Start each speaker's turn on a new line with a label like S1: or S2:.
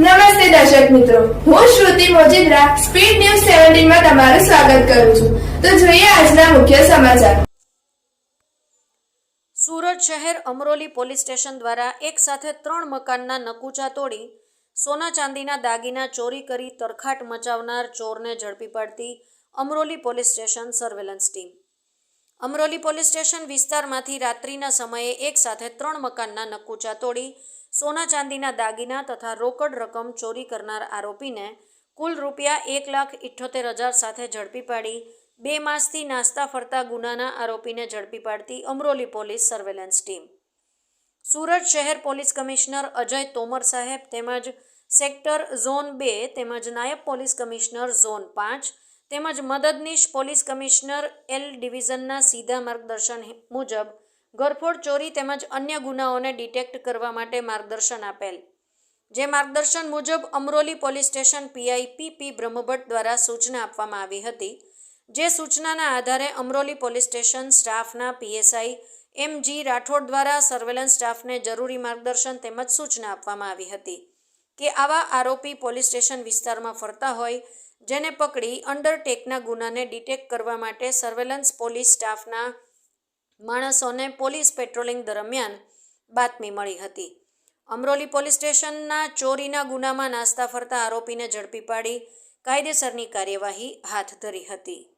S1: નમસ્તે દર્શક મિત્રો. હું શ્રુતિ મોજીદ્રા, સ્પીડ ન્યૂઝ સેવન્ટીનમાં તમારું સ્વાગત કરું છું. તો જોઈએ આજના મુખ્ય સમાચાર.
S2: સુરત શહેર અમરોલી પોલીસ સ્ટેશન દ્વારા એક સાથે ત્રણ મકાનના નકુચા તોડી સોના ચાંદીના દાગીના ચોરી કરી તરખાટ મચાવનાર ચોરને ઝડપી પાડતી Amroli police station surveillance team. Amroli police station વિસ્તારમાંથી રાત્રિના સમયે એક સાથે ત્રણ મકાનના નકુચા તોડી, સોના ચાંદીના દાગીના તથા રોકડ રકમ ચોરી કરનાર આરોપીને કુલ રૂપિયા એક લાખ ઇઠ્ઠોતેર હજાર સાથે ઝડપી પાડી, બે માસથી નાસ્તા ફરતા ગુનાના આરોપીને ઝડપી પાડતી Amroli police surveillance team. Surat શહેર પોલીસ કમિશનર અજય તોમર સાહેબ તેમજ સેક્ટર ઝોન બે તેમજ નાયબ પોલીસ કમિશનર ઝોન પાંચ તેમજ મદદનીશ પોલીસ કમિશનર એલ ડિવિઝનના સીધા માર્ગદર્શન મુજબ ઘરફોડ ચોરી તેમજ અન્ય ગુનાઓને ડિટેક્ટ કરવા માટે માર્ગદર્શન આપેલ. જે માર્ગદર્શન મુજબ Amroli police station PI PP Brahmbhatt દ્વારા સૂચના આપવામાં આવી હતી. જે સૂચનાના આધારે અમરોલી પોલીસ સ્ટેશન સ્ટાફના પીએસઆઈ એમ જી રાઠોડ દ્વારા સર્વેલન્સ સ્ટાફને જરૂરી માર્ગદર્શન તેમજ સૂચના આપવામાં આવી હતી કે આવા આરોપી પોલીસ સ્ટેશન વિસ્તારમાં ફરતા હોય જેને પકડી અંડરટેકના ગુનાને ડિટેક્ટ કરવા માટે સર્વેલન્સ પોલીસ સ્ટાફના માણસોને પોલીસ પેટ્રોલિંગ દરમિયાન બાતમી મળી હતી. અમરોલી પોલીસ સ્ટેશનના ચોરીના ગુનામાં નાસ્તા ફરતા આરોપીને ઝડપી પાડી કાયદેસરની કાર્યવાહી હાથ ધરી હતી.